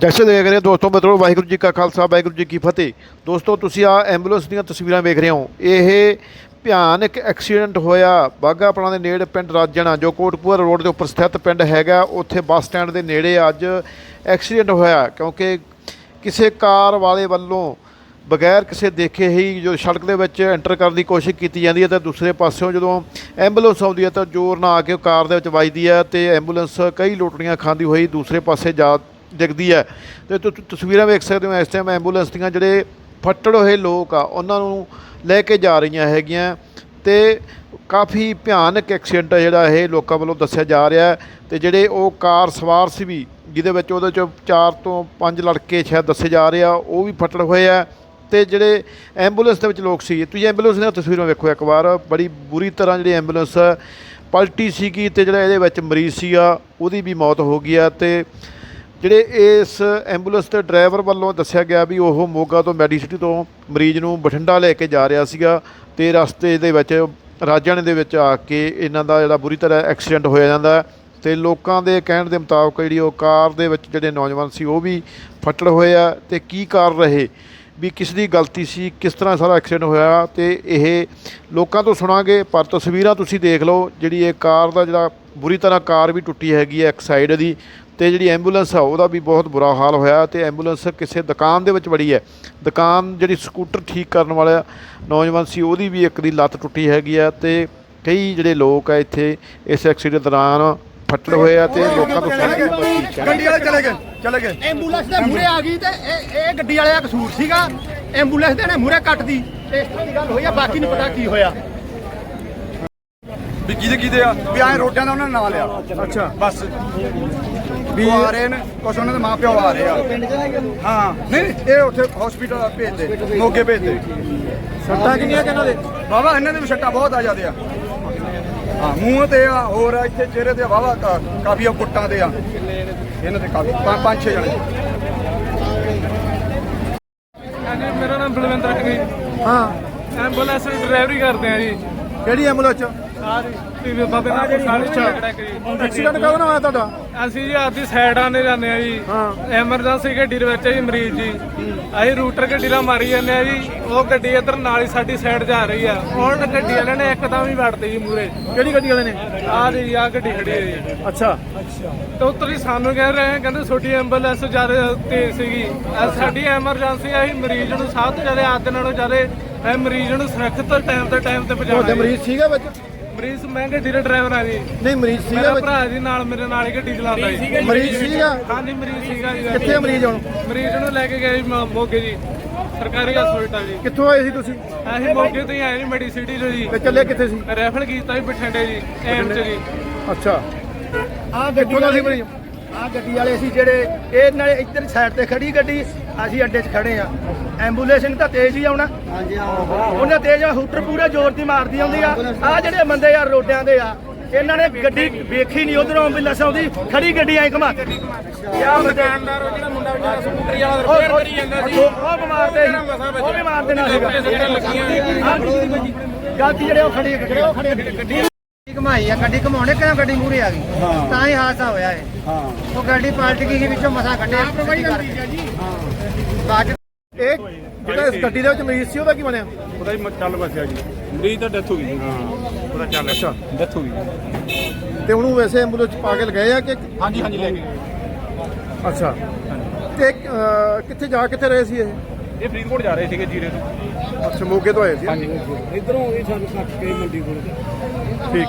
ਜੈਸੇ ਦੇਖ ਰਹੇ ਹੋ ਦੋਸਤੋ, ਮਿੱਤਰੋ, ਵਾਹਿਗੁਰੂ ਜੀ ਕਾ ਖਾਲਸਾ, ਵਾਹਿਗੁਰੂ ਜੀ ਕੀ ਫਤਿਹ। ਦੋਸਤੋ, ਤੁਸੀਂ ਆ ਐਂਬੂਲੈਂਸ ਦੀਆਂ ਤਸਵੀਰਾਂ ਵੇਖ ਰਹੇ ਹੋ। ਇਹ ਭਿਆਨਕ ਐਕਸੀਡੈਂਟ ਹੋਇਆ ਬਾਗਾ ਦੇ ਨੇੜੇ ਪਿੰਡ ਰਾਜਣਾ, ਜੋ ਕੋਟਪੂਰ ਰੋਡ ਦੇ ਉੱਪਰ ਸਥਿਤ ਪਿੰਡ ਹੈਗਾ। ਉੱਥੇ ਬੱਸ ਸਟੈਂਡ ਦੇ ਨੇੜੇ ਅੱਜ ਐਕਸੀਡੈਂਟ ਹੋਇਆ, ਕਿਉਂਕਿ ਕਿਸੇ ਕਾਰ ਵਾਲੇ ਵੱਲੋਂ ਬਗੈਰ ਕਿਸੇ ਦੇਖੇ ਹੀ ਜੋ ਸੜਕ ਦੇ ਵਿੱਚ ਐਂਟਰ ਕਰਨ ਦੀ ਕੋਸ਼ਿਸ਼ ਕੀਤੀ ਜਾਂਦੀ ਹੈ, ਤਾਂ ਦੂਸਰੇ ਪਾਸਿਓਂ ਜਦੋਂ ਐਂਬੂਲੈਂਸ ਆਉਂਦੀ ਹੈ ਤਾਂ ਜ਼ੋਰ ਨਾਲ ਆ ਕੇ ਉਹ ਕਾਰ ਦੇ ਵਿੱਚ ਵੱਜਦੀ ਹੈ ਤੇ ਐਂਬੂਲੈਂਸ ਕਈ ਲੋਟੜੀਆਂ ਖਾਂਦੀ ਹੋਈ ਦੂਸਰੇ ਪਾਸੇ ਜਾ ਡਿੱਗਦੀ ਹੈ। ਤੇ ਤੁਸੀਂ ਤਸਵੀਰਾਂ ਵੇਖ ਸਕਦੇ ਹੋ, ਇਸ ਟਾਈਮ ਐਂਬੂਲੈਂਸ ਦੀਆਂ ਜਿਹੜੇ ਫੱਟੜ ਹੋਏ ਲੋਕ ਆ, ਉਹਨਾਂ ਨੂੰ ਲੈ ਕੇ ਜਾ ਰਹੀਆਂ ਹੈਗੀਆਂ। ਤੇ ਕਾਫੀ ਭਿਆਨਕ ਐਕਸੀਡੈਂਟ ਜਿਹੜਾ ਇਹ ਲੋਕਾਂ ਵੱਲੋਂ ਦੱਸਿਆ ਜਾ ਰਿਹਾ ਹੈ। ਤੇ ਜਿਹੜੇ ਉਹ ਕਾਰ ਸਵਾਰ ਸੀ ਵੀ, ਜਿਹਦੇ ਵਿੱਚ ਉਹਦੇ 'ਚੋਂ 4 ਤੋਂ 5 ਲੜਕੇ ਸ਼ਾਇਦ ਦੱਸੇ ਜਾ ਰਹੇ ਆ, ਉਹ ਵੀ ਫੱਟੜ ਹੋਏ ਆ। ਤੇ ਜਿਹੜੇ ਐਂਬੂਲੈਂਸ ਦੇ ਵਿੱਚ ਲੋਕ ਸੀ, ਤੁਸੀਂ ਐਂਬੂਲੈਂਸ ਦੀਆਂ ਤਸਵੀਰਾਂ ਵੇਖੋ ਇੱਕ ਵਾਰ, ਬੜੀ ਬੁਰੀ ਤਰ੍ਹਾਂ ਜਿਹੜੀ ਐਂਬੂਲੈਂਸ ਪਲਟੀ ਸੀਗੀ ਤੇ ਜਿਹੜਾ ਇਹਦੇ ਵਿੱਚ ਮਰੀਜ਼ ਸੀਗਾ, ਉਹਦੀ ਵੀ ਮੌਤ ਹੋ ਗਈ ਆ। ਤੇ ਜਿਹੜੇ ਇਸ ਐਂਬੂਲੈਂਸ ਦੇ ਡਰਾਈਵਰ ਵੱਲੋਂ ਦੱਸਿਆ ਗਿਆ ਵੀ ਉਹ ਮੋਗਾ ਤੋਂ ਮੈਡੀਸਿਟੀ ਤੋਂ ਮਰੀਜ਼ ਨੂੰ ਬਠਿੰਡਾ ਲੈ ਕੇ ਜਾ ਰਿਹਾ ਸੀਗਾ ਤੇ ਰਸਤੇ ਦੇ ਵਿੱਚ ਰਾਜਣ ਦੇ ਵਿੱਚ ਆ ਕੇ ਇਹਨਾਂ ਦਾ ਜਿਹੜਾ ਬੁਰੀ ਤਰ੍ਹਾਂ ਐਕਸੀਡੈਂਟ ਹੋਇਆ ਜਾਂਦਾ ਹੈ ਤੇ ਲੋਕਾਂ ਦੇ ਕਹਿਣ ਦੇ ਮੁਤਾਬਕ ਜਿਹੜੀ ਉਹ ਕਾਰ ਦੇ ਵਿੱਚ ਜਿਹੜੇ ਨੌਜਵਾਨ ਸੀ ਉਹ ਵੀ ਫੱਟੜ ਹੋਏ ਆ ਤੇ ਕੀ ਕਾਰਨ ਰਹੇ, ਵੀ ਕਿਸ ਦੀ ਗਲਤੀ ਸੀ, ਕਿਸ ਤਰ੍ਹਾਂ ਸਾਰਾ ਐਕਸੀਡੈਂਟ ਹੋਇਆ ਤੇ ਇਹ ਲੋਕਾਂ ਤੋਂ ਸੁਣਾਂਗੇ, ਪਰ ਤਸਵੀਰਾਂ ਤੁਸੀਂ ਦੇਖ ਲਓ ਜਿਹੜੀ ਇਹ ਕਾਰ ਦਾ ਜਿਹੜਾ ਬੁਰੀ ਤਰ੍ਹਾਂ ਕਾਰ ਵੀ ਟੁੱਟੀ ਹੈਗੀ ਹੈ ਇੱਕ ਸਾਈਡ ਦੀ ਤੇ ਜਿਹੜੀ ਐਂਬੂਲੈਂਸ ਆ ਉਹਦਾ ਵੀ ਬਹੁਤ ਬੁਰਾ ਹਾਲ ਹੋਇਆ ਤੇ ਐਂਬੂਲੈਂਸ ਕਿਸੇ ਦੁਕਾਨ ਦੇ ਵਿੱਚ ਵੜੀ ਹੈ। ਦੁਕਾਨ ਜਿਹੜੀ ਸਕੂਟਰ ਠੀਕ ਕਰਨ ਵਾਲਾ ਨੌਜਵਾਨ ਸੀ ਉਹਦੀ ਵੀ ਇੱਕ ਦੀ ਲੱਤ ਟੁੱਟੀ ਹੈਗੀ ਆ ਤੇ ਕਈ ਜਿਹੜੇ ਲੋਕ ਆ ਇੱਥੇ ਇਸ ਐਕਸੀਡੈਂਟ ਦੌਰਾਨ ਫੱਟੜ ਹੋਏ ਆ ਤੇ ਲੋਕਾਂ ਤੋਂ ਗੱਡੀ ਵਾਲੇ ਚਲੇ ਗਏ। ਚਲੇ ਗਏ। ਐਂਬੂਲੈਂਸ ਦੇ ਮੂਰੇ ਆ ਗਈ ਤੇ ਇਹ ਇਹ ਗੱਡੀ ਵਾਲੇ ਦਾ ਕਸੂਰ ਸੀਗਾ। ਐਂਬੂਲੈਂਸ ਦੇ ਨੇ ਮੂਰੇ ਕੱਟਦੀ। ਇਸ ਤਰ੍ਹਾਂ ਦੀ ਗੱਲ ਹੋਈ ਆ ਬਾਕੀ ਨਹੀਂ ਪਤਾ ਕੀ ਹੋਇਆ। ਵੀ ਕਿਹਦੇ ਕਿਹਦੇ ਆ? ਵੀ ਐ ਰੋਡਾਂ ਦਾ ਉਹਨਾਂ ਨੇ ਨਾਂ ਲਿਆ। ਅੱਛਾ। ਬਸ। ਵੀ ਆ ਰਹੇ ਨੇ ਕੁਛ ਉਹਨਾਂ ਦੇ ਮਾਪਿਓ ਆ ਰਹੇ ਆ। ਹਾਂ। ਨਹੀਂ ਨਹੀਂ, ਇਹ ਉੱਥੇ ਹਸਪੀਟਲ ਭੇਜਦੇ ਮੋਗੇ ਭੇਜਦੇ। ਸੱਟਾਂ ਕਿੰਨੀਆਂ ਕਿ ਇਹਨਾਂ ਦੇ? ਬਾਬਾ ਇਹਨਾਂ ਦੇ ਵੀ ਸੱਟਾਂ ਬਹੁਤ ਆ ਜਾਂਦੇ ਆ। ਹਾਂ ਮੂੰਹ ਤੇ ਆ ਹੋਰ ਆ, ਇੱਥੇ ਚਿਹਰੇ ਤੇ ਵਾਵਾ ਕਾਫੀ ਆ ਗੁੱਟਾਂ ਤੇ ਆ। ਇਹਨਾਂ ਤੇ ਕਾਫੀ ਪੰਜ ਪੰਜ ਛੇ ਜਣੇ। ਹਾਂਜੀ ਮੇਰਾ ਨਾਮ ਬਲਵਿੰਦਰ ਸਿੰਘ ਜੀ। ਹਾਂ। ਐਂਬੂਲੈਂਸ ਦੀ ਡਰਾਈਵਰੀ ਕਰਦੇ ਆ ਜੀ। ਕਿਹੜੀ ਐਂਬੂਲੈਂਸ ਤੇ ਬਾਬੇ ਨਾਲ ਸਾਲੀ ਛੜਕੜਾ ਜੀ ਐਕਸੀਡੈਂਟ ਕਦੋਂ ਹੋਇਆ ਤੁਹਾਡਾ? ਅਸੀਂ ਜੀ ਆਦੀ ਸਾਈਡ ਆਨੇ ਜਾਂਦੇ ਆ ਜੀ। ਐਮਰਜੈਂਸੀ ਗੱਡੀ ਦੇ ਵਿੱਚ ਜੀ ਮਰੀਜ਼ ਜੀ। ਅਸੀਂ ਰੂਟਰ ਗੱਡੀ ਨਾਲ ਮਾਰੀ ਜਾਂਦੇ ਆ ਜੀ। ਉਹ ਗੱਡੀ ਇੱਧਰ ਨਾਲ ਹੀ ਸਾਡੀ ਸਾਈਡ ਜਾ ਰਹੀ ਆ। ਹੁਣ ਗੱਡੀ ਵਾਲਿਆਂ ਨੇ ਇੱਕਦਮ ਹੀ ਵੜਤੀ ਜੀ ਮੂਰੇ ਕਿਹੜੀ ਗੱਡੀ ਵਾਲੇ ਨੇ? ਆ ਜੀ ਆ ਗੱਡੀ ਖੜੀ ਹੈ ਜੀ। ਅੱਛਾ। ਤੇ ਉੱਤਰ ਹੀ ਸਾਨੂੰ ਕਹਿ ਰਹੇ ਆ ਕਹਿੰਦੇ ਛੋਟੀ ਐਂਬੂਲੈਂਸ ਜ਼ਿਆਦਾ ਤੇਜ਼ ਸੀਗੀ। ਸਾਡੀ ਐਮਰਜੈਂਸੀ ਆ ਅਸੀਂ ਮਰੀਜ਼ ਨੂੰ ਸਭ ਤੋਂ ਜ਼ਿਆਦਾ ਆਦ ਨਾਲੋਂ ਜ਼ਿਆਦਾ ਮਰੀਜ਼ ਨੂੰ ਸੁਰੱਖਿਅਤ ਟਾਈਮ ਤੇ ਟਾਈਮ ਤੇ ਪਹੁੰਚਾਉਣਾ ਤੁਹਾਡੇ। ਮਰੀਜ਼ ਸੀਗਾ ਵਿੱਚ? ਮਰੀਜ਼ ਮੈਂ ਗੱਡੀ ਦਾ ਡਰਾਈਵਰ ਆ ਜੀ। ਨਹੀਂ ਮਰੀਜ਼ ਸੀਗਾ ਮੇਰਾ ਵਿੱਚ ਭਰਾ ਜੀ ਨਾਲ ਮੇਰੇ ਨਾਲ ਹੀ ਗੱਡੀ ਚਲਾਉਂਦਾ ਜੀ। ਮਰੀਜ਼ ਸੀਗਾ? ਹਾਂਜੀ ਮਰੀਜ਼ ਸੀਗਾ ਜੀ। ਕਿੱਥੇ ਆ ਮਰੀਜ਼ ਹੁਣ? ਮਰੀਜ਼ ਨੂੰ ਲੈ ਕੇ ਗਏ ਜੀ ਮ- ਮੋਗੇ ਜੀ। ਸਰਕਾਰੀ ਹਸਪੀਟਲ ਜੀ। ਕਿੱਥੋਂ ਆਏ ਸੀ ਤੁਸੀਂ? ਅਸੀਂ ਮੋਗੇ ਤੋਂ ਹੀ ਆਏ ਜੀ ਮੈਡੀਸਿਟੀ ਤੋਂ ਜੀ। ਤੇ ਚੱਲੇ ਕਿੱਥੇ ਸੀ? ਰੈਫਰ ਕੀਤਾ ਜੀ ਬਠਿੰਡੇ ਜੀ ਐਮ ਚ ਜੀ। ਅੱਛਾ। ਆ ਕਿੱਥੋਂ ਦਾ ਸੀ ਮਰੀਜ਼? ਆ ਗੱਡੀ ਵਾਲੇ ਅਸੀਂ ਜਿਹੜੇ ਇਹ ਨਾਲੇ ਇੱਧਰ ਸਾਈਡ ਤੇ ਖੜੀ ਗੱਡੀ ਅਸੀਂ ਅੱਡੇ 'ਚ ਖੜੇ ਆ। ਐਂਬੂਲੈਂਸ ਨੇ ਤਾਂ ਤੇਜ਼ ਹੀ ਆਉਣਾ। ਹਾਂਜੀ ਹਾਂ ਉਹਨਾਂ ਤੇਜ਼ ਆ ਹੂਟਰ ਪੂਰੇ ਜ਼ੋਰ ਦੀ ਮਾਰਦੀ ਆਉਂਦੀ ਆ। ਆ ਜਿਹੜੇ ਬੰਦੇ ਯਾਰ ਰੋਡਿਆਂ ਦੇ ਆ ਇਹਨਾਂ ਨੇ ਗੱਡੀ ਵੇਖੀ ਨਹੀਂ ਉਧਰੋਂ ਐਂਬੂਲੈਂਸ ਆਉਂਦੀ ਖੜੀ ਗੱਡੀ ਐ ਘਮਾ ਕੇ ਕਿਆ ਦੁਕਾਨਦਾਰ ਉਹ ਜਿਹੜਾ ਮੁੰਡਾ ਵਿਚਾਰਾ ਸਕੂਟਰੀ ਵਾਲਾ ਰਿਪੇਅਰ ਕਰੀ ਜਾਂਦਾ ਸੀ। ਉਹ ਬਿਮਾਰ ਸੀ ਉਹ ਵੀ ਮਾਰ ਦੇਣਾ ਸੀਗਾ। ਹਾਂ, ਗਲਤੀ ਜਿਹੜੇ ਉਹ ਖੜੀ ਜਿਹੜੇ ਉਹ ਖੜੇ ਗੱਡੀ। ਘਮਾਈ ਆ ਗੱਡੀ ਘਮਾਉਣੇ ਕਿਉਂ ਗੱਡੀ ਮੂਰੇ ਆ ਗਈ? ਤਾਂ ਹੀ ਹਾਦਸਾ ਹੋਇਆ ਇਹ। ਹਾਂ। ਉਹ ਗੱਡੀ ਪਲਟ ਗਈ ਸੀ ਵਿੱਚੋਂ ਮਸਾ ਕੱਢਿਆ। ਬਾਅਦ ਚ ਇਹ ਜਿਹੜਾ ਇਸ ਗੱਡੀ ਦੇ ਵਿੱਚ ਮਰੀਜ਼ ਸੀ ਉਹਦਾ ਕੀ ਬਣਿਆ? ਉਹਦਾ ਹੀ ਮ- ਚੱਲ ਵਸਿਆ ਜੀ। ਮਰੀਜ਼ ਤਾਂ ਡੈਥ ਹੋ ਗਈ। ਜੀ ਹਾਂ ਉਹਦਾ ਚੱਲ। ਅੱਛਾ। ਡੈਥ ਹੋ ਗਈ। ਤੇ ਉਹਨੂੰ ਵੈਸੇ ਐਂਬੂਲੈਂਸ 'ਚ ਪਾ ਕੇ ਲਗਾਏ ਆ ਕਿ ਹਾਂਜੀ ਹਾਂਜੀ ਲੈ ਕੇ ਅੱਛਾ। ਤੇ ਅਹ, ਕਿੱਥੇ ਜਾ ਕਿੱਥੇ ਰਹੇ ਸੀ ਇਹ? ਇਹ ਫਰੀਦਕੋਟ ਜਾ ਰਹੇ ਸੀਗੇ ਜੀਰੇ ਤੋਂ। ਅੱਛਾ ਮੋਗੇ ਤੋਂ ਆਏ ਸੀ। ਹਾਂਜੀ। ਠੀਕ।